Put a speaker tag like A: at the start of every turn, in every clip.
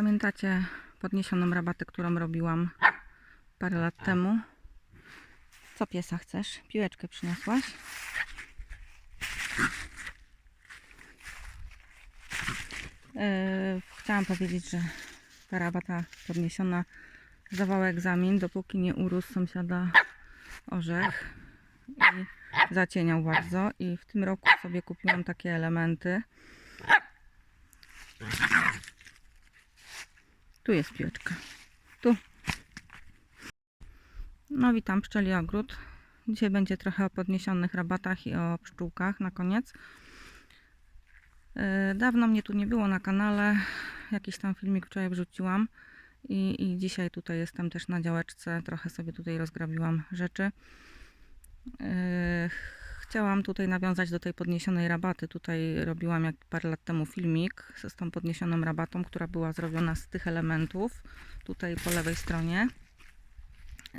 A: Pamiętacie podniesioną rabatę, którą robiłam parę lat temu? Co piesa chcesz? Piłeczkę przyniosłaś? Yy, chciałam powiedzieć, że ta rabata podniesiona zdawała egzamin, dopóki nie urósł sąsiada orzech i zacieniał bardzo. I w tym roku sobie kupiłam takie elementy. Tu jest piłeczka. Tu. No witam pszczeli ogród. Dzisiaj będzie trochę o podniesionych rabatach i o pszczółkach na koniec. Yy, Dawno mnie tu nie było na kanale. Jakiś tam filmik wczoraj wrzuciłam. I, I dzisiaj tutaj jestem też na działeczce. Trochę sobie tutaj rozgrabiłam rzeczy. Chciałam tutaj nawiązać do tej podniesionej rabaty. Tutaj robiłam jak parę lat temu filmik z tą podniesioną rabatą, która była zrobiona z tych elementów. Tutaj po lewej stronie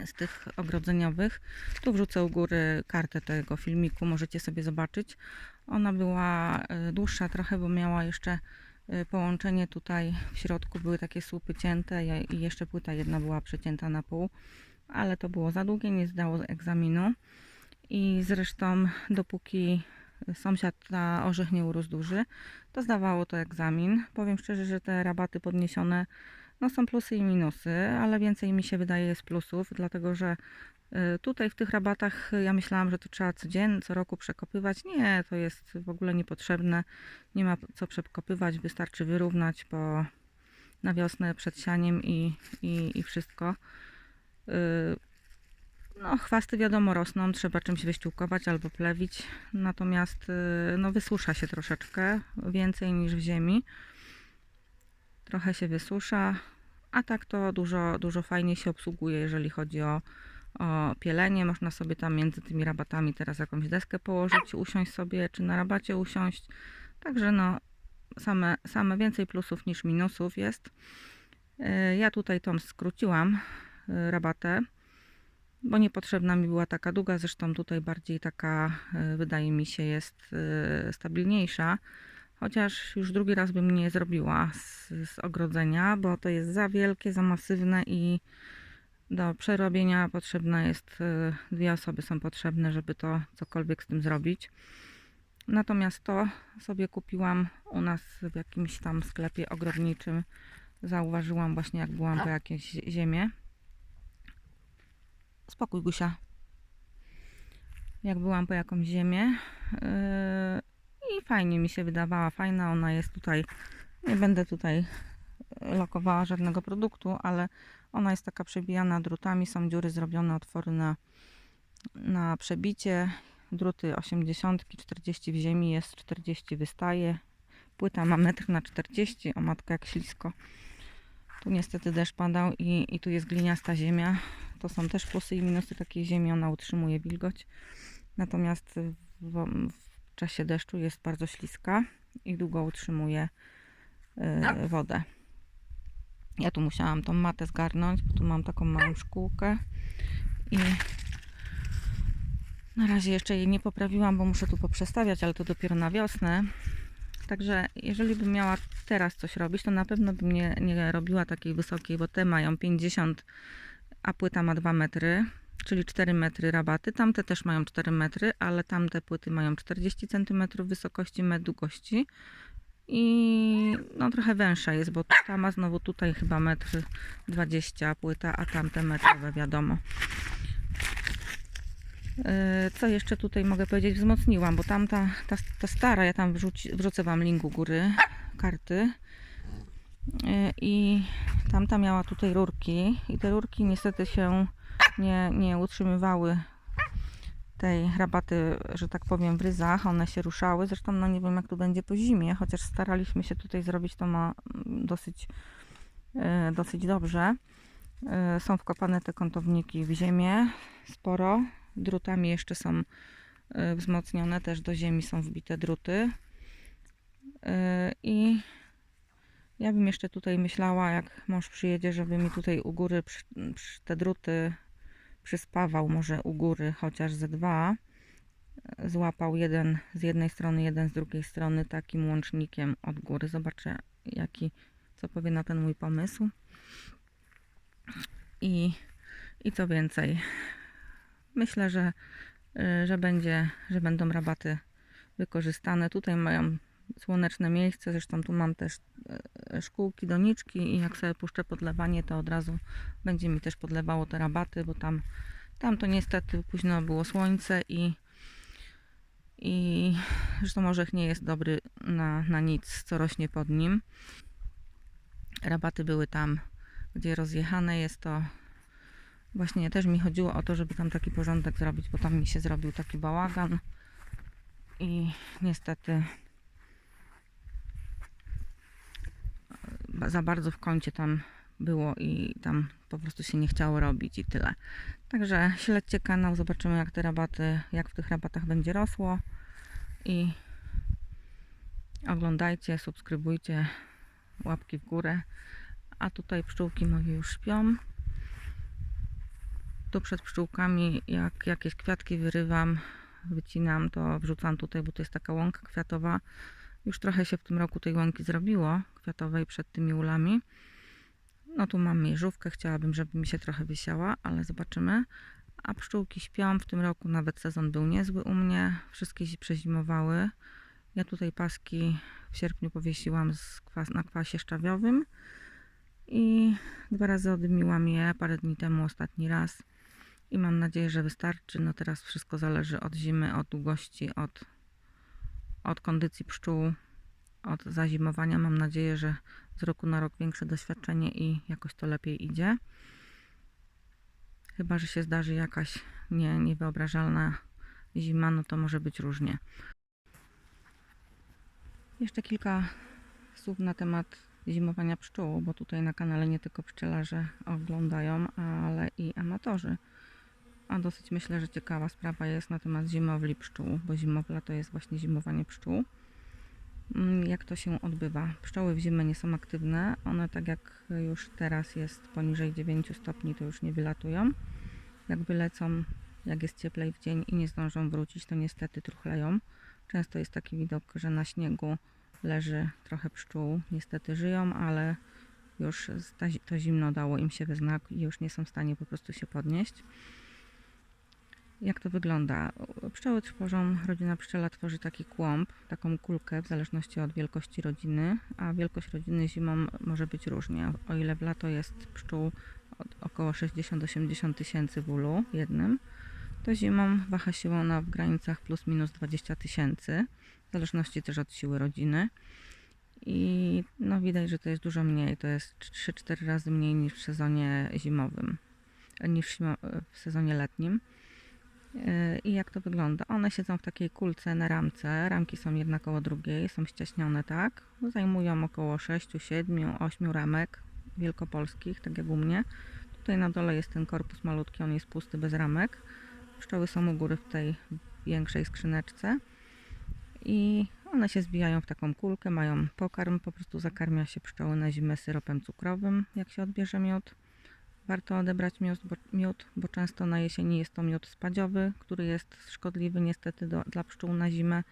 A: z tych ogrodzeniowych. Tu wrzucę u góry kartę tego filmiku, możecie sobie zobaczyć. Ona była e, dłuższa trochę, bo miała jeszcze e, połączenie tutaj w środku, były takie słupy cięte i jeszcze płyta jedna była przecięta na pół, ale to było za długie, nie zdało egzaminu. I zresztą dopóki sąsiad na orzech nie urósł duży, to zdawało to egzamin. Powiem szczerze, że te rabaty podniesione no są plusy i minusy, ale więcej mi się wydaje jest plusów, dlatego że y, tutaj w tych rabatach ja myślałam, że to trzeba codziennie, co roku przekopywać. Nie, to jest w ogóle niepotrzebne. Nie ma co przekopywać, wystarczy wyrównać po, na wiosnę przed sianiem i, i, i wszystko. Y, No, chwasty wiadomo rosną, trzeba czymś wyściółkować albo plewić, natomiast y, no, wysusza się troszeczkę, więcej niż w ziemi trochę się wysusza, a tak to dużo, dużo fajnie się obsługuje, jeżeli chodzi o, o pielenie. Można sobie tam między tymi rabatami teraz jakąś deskę położyć, usiąść sobie, czy na rabacie usiąść. Także no, same, same więcej plusów niż minusów jest. Yy, Ja tutaj tą skróciłam yy, rabatę, bo niepotrzebna mi była taka długa, zresztą tutaj bardziej taka, yy, wydaje mi się, jest yy, stabilniejsza. Chociaż już drugi raz bym nie zrobiła z, z ogrodzenia, bo to jest za wielkie, za masywne i do przerobienia potrzebna jest, y, dwie osoby są potrzebne, żeby to cokolwiek z tym zrobić. Natomiast to sobie kupiłam u nas w jakimś tam sklepie ogrodniczym. Zauważyłam właśnie jak byłam po jakieś ziemię. Spokój Gusia. Jak byłam po jakąś ziemię, yy, i fajnie mi się wydawała, fajna ona jest tutaj. Nie będę tutaj lokowała żadnego produktu, ale ona jest taka przebijana drutami, są dziury zrobione, otwory na, na przebicie. Druty 80, 40 w ziemi jest, 40 wystaje. Płyta ma metr na 40, o matka jak ślisko. Tu niestety deszcz padał i, i tu jest gliniasta ziemia. To są też plusy i minusy takiej ziemi, ona utrzymuje wilgoć. Natomiast w, w czasie deszczu jest bardzo śliska i długo utrzymuje y, wodę. Ja tu musiałam tą matę zgarnąć, bo tu mam taką małą szkółkę i na razie jeszcze jej nie poprawiłam, bo muszę tu poprzestawiać, ale to dopiero na wiosnę. Także jeżeli bym miała teraz coś robić, to na pewno bym nie, nie robiła takiej wysokiej, bo te mają 50, a płyta ma 2 metry, czyli 4 metry rabaty. Tamte też mają 4 metry, ale tamte płyty mają 40 cm wysokości, metr długości. I no trochę węższa jest, bo ta ma znowu tutaj chyba metr 20 płyta, a tamte metrowe wiadomo. Yy, Co jeszcze tutaj mogę powiedzieć? Wzmocniłam, bo tamta, ta, ta stara, ja tam wrzuci, wrzucę Wam link u góry, karty. Yy, I tamta miała tutaj rurki i te rurki niestety się nie, nie utrzymywały tej rabaty, że tak powiem, w ryzach. One się ruszały. Zresztą no nie wiem jak tu będzie po zimie, chociaż staraliśmy się tutaj zrobić to ma mm, dosyć, yy, dosyć dobrze. Są wkopane te kątowniki w ziemię sporo. Drutami jeszcze są yy, wzmocnione, też do ziemi są wbite druty. Yy, I ja bym jeszcze tutaj myślała, jak mąż przyjedzie, żeby mi tutaj u góry przy, przy te druty przyspawał, może u góry chociaż ze dwa. Złapał jeden z jednej strony, jeden z drugiej strony takim łącznikiem od góry. Zobaczę, jaki co powie na ten mój pomysł. I, i co więcej, myślę, że, y, że, będzie, że będą rabaty wykorzystane. Tutaj mają słoneczne miejsce, zresztą tu mam też e, szkółki, doniczki i jak sobie puszczę podlewanie, to od razu będzie mi też podlewało te rabaty, bo tam, tam to niestety późno było słońce i, i zresztą orzech nie jest dobry na, na nic, co rośnie pod nim. Rabaty były tam, gdzie rozjechane jest to. Właśnie też mi chodziło o to, żeby tam taki porządek zrobić, bo tam mi się zrobił taki bałagan i niestety ba- za bardzo w kącie tam było i tam po prostu się nie chciało robić i tyle. Także śledźcie kanał, zobaczymy jak te rabaty, jak w tych rabatach będzie rosło i oglądajcie, subskrybujcie, łapki w górę. A tutaj pszczółki moje już śpią. Tu przed pszczółkami, jak jakieś kwiatki wyrywam, wycinam, to wrzucam tutaj, bo to jest taka łąka kwiatowa. Już trochę się w tym roku tej łąki zrobiło, kwiatowej przed tymi ulami. No tu mam mierzówkę, chciałabym, żeby mi się trochę wysiała, ale zobaczymy. A pszczółki śpią, w tym roku nawet sezon był niezły u mnie, wszystkie się przezimowały. Ja tutaj paski w sierpniu powiesiłam kwas, na kwasie szczawiowym i dwa razy odmiłam je parę dni temu ostatni raz i mam nadzieję, że wystarczy. No teraz wszystko zależy od zimy, od długości, od, od kondycji pszczół, od zazimowania. Mam nadzieję, że z roku na rok większe doświadczenie i jakoś to lepiej idzie. Chyba, że się zdarzy jakaś nie, niewyobrażalna zima, no to może być różnie. Jeszcze kilka słów na temat zimowania pszczół, bo tutaj na kanale nie tylko pszczelarze oglądają, ale i amatorzy. A dosyć myślę, że ciekawa sprawa jest na temat zimowli pszczół, bo zimowla to jest właśnie zimowanie pszczół. Mm, Jak to się odbywa? Pszczoły w zimę nie są aktywne. One tak jak już teraz jest poniżej 9 stopni, to już nie wylatują. Jak wylecą, jak jest cieplej w dzień i nie zdążą wrócić, to niestety truchleją. Często jest taki widok, że na śniegu leży trochę pszczół. Niestety żyją, ale już to zimno dało im się we znak i już nie są w stanie po prostu się podnieść. Jak to wygląda? Pszczoły tworzą, rodzina pszczela tworzy taki kłąb, taką kulkę w zależności od wielkości rodziny, a wielkość rodziny zimą może być różnie. O ile w lato jest pszczół około 60-80 tysięcy w ulu jednym, to zimą waha się ona w granicach plus minus 20 tysięcy, w zależności też od siły rodziny. I no widać, że to jest dużo mniej, to jest 3-4 razy mniej niż w sezonie zimowym, niż w sezonie letnim. Yy, I jak to wygląda? One siedzą w takiej kulce na ramce. Ramki są jedna koło drugiej, są ścieśnione tak. Zajmują około 6, 7, 8 ramek wielkopolskich, tak jak u mnie. Tutaj na dole jest ten korpus malutki, on jest pusty, bez ramek. Pszczoły są u góry w tej większej skrzyneczce. I one się zbijają w taką kulkę, mają pokarm, po prostu zakarmia się pszczoły na zimę syropem cukrowym, jak się odbierze miód. Warto odebrać miód bo, często na jesieni jest to miód spadziowy, który jest szkodliwy niestety do, dla pszczół na zimę,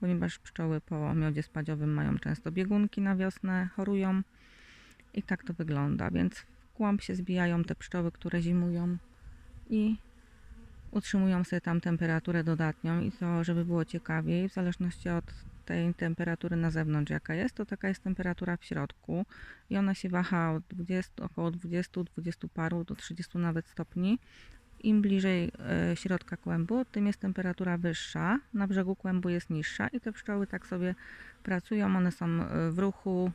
A: ponieważ pszczoły po miodzie spadziowym mają często biegunki na wiosnę, chorują i tak to wygląda. Więc w kłąb się zbijają te pszczoły, które zimują i utrzymują sobie tam temperaturę dodatnią i to, żeby było ciekawiej, w zależności od tej temperatury na zewnątrz, jaka jest, to taka jest temperatura w środku i ona się waha od 20, około 20, 20 paru do 30 nawet stopni. Im bliżej e, środka kłębu, tym jest temperatura wyższa, na brzegu kłębu jest niższa i te pszczoły tak sobie pracują, one są e, w ruchu,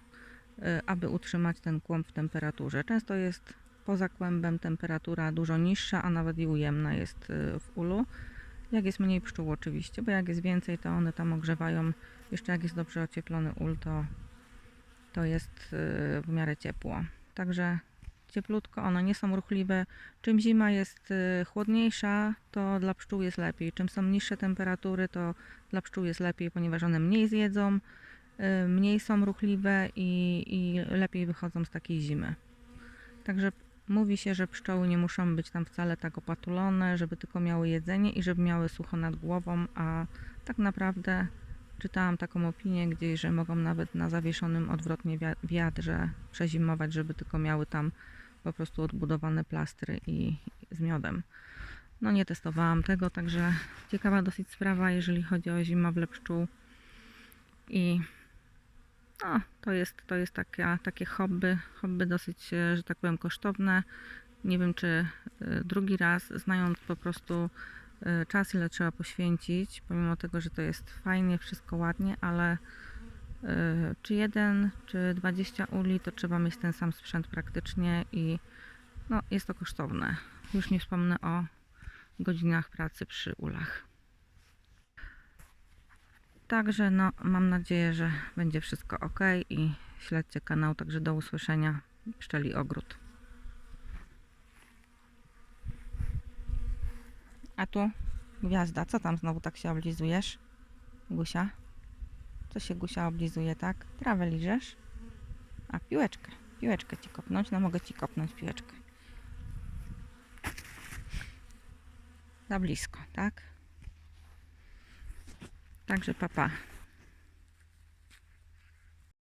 A: e, aby utrzymać ten kłąb w temperaturze. Często jest poza kłębem temperatura dużo niższa, a nawet i ujemna jest w ulu. Jak jest mniej pszczół oczywiście, bo jak jest więcej, to one tam ogrzewają. Jeszcze jak jest dobrze ocieplony ul, to, to jest y, w miarę ciepło. Także cieplutko, one nie są ruchliwe. Czym zima jest y, chłodniejsza, to dla pszczół jest lepiej. Czym są niższe temperatury, to dla pszczół jest lepiej, ponieważ one mniej zjedzą, y, mniej są ruchliwe i, i lepiej wychodzą z takiej zimy. Także mówi się, że pszczoły nie muszą być tam wcale tak opatulone, żeby tylko miały jedzenie i żeby miały sucho nad głową, a tak naprawdę czytałam taką opinię gdzieś, że mogą nawet na zawieszonym odwrotnie wia- wiadrze przezimować, żeby tylko miały tam po prostu odbudowane plastry i z miodem. No nie testowałam tego, także ciekawa dosyć sprawa, jeżeli chodzi o zimowle pszczół. I no, to jest, to jest taka, takie hobby, hobby dosyć, że tak powiem, kosztowne. Nie wiem, czy e, drugi raz, znając po prostu czas, ile trzeba poświęcić, pomimo tego, że to jest fajnie, wszystko ładnie, ale e, czy jeden, czy 20 uli, to trzeba mieć ten sam sprzęt praktycznie i no, jest to kosztowne. Już nie wspomnę o godzinach pracy przy ulach. Także no, mam nadzieję, że będzie wszystko ok i śledźcie kanał. Także do usłyszenia. Pszczeli Ogród. A tu gwiazda. Co tam znowu tak się oblizujesz? Gusia? Co się Gusia oblizuje, tak? Trawę liżesz? A piłeczkę. Piłeczkę ci kopnąć? No mogę ci kopnąć piłeczkę. Za blisko, tak? Także papa.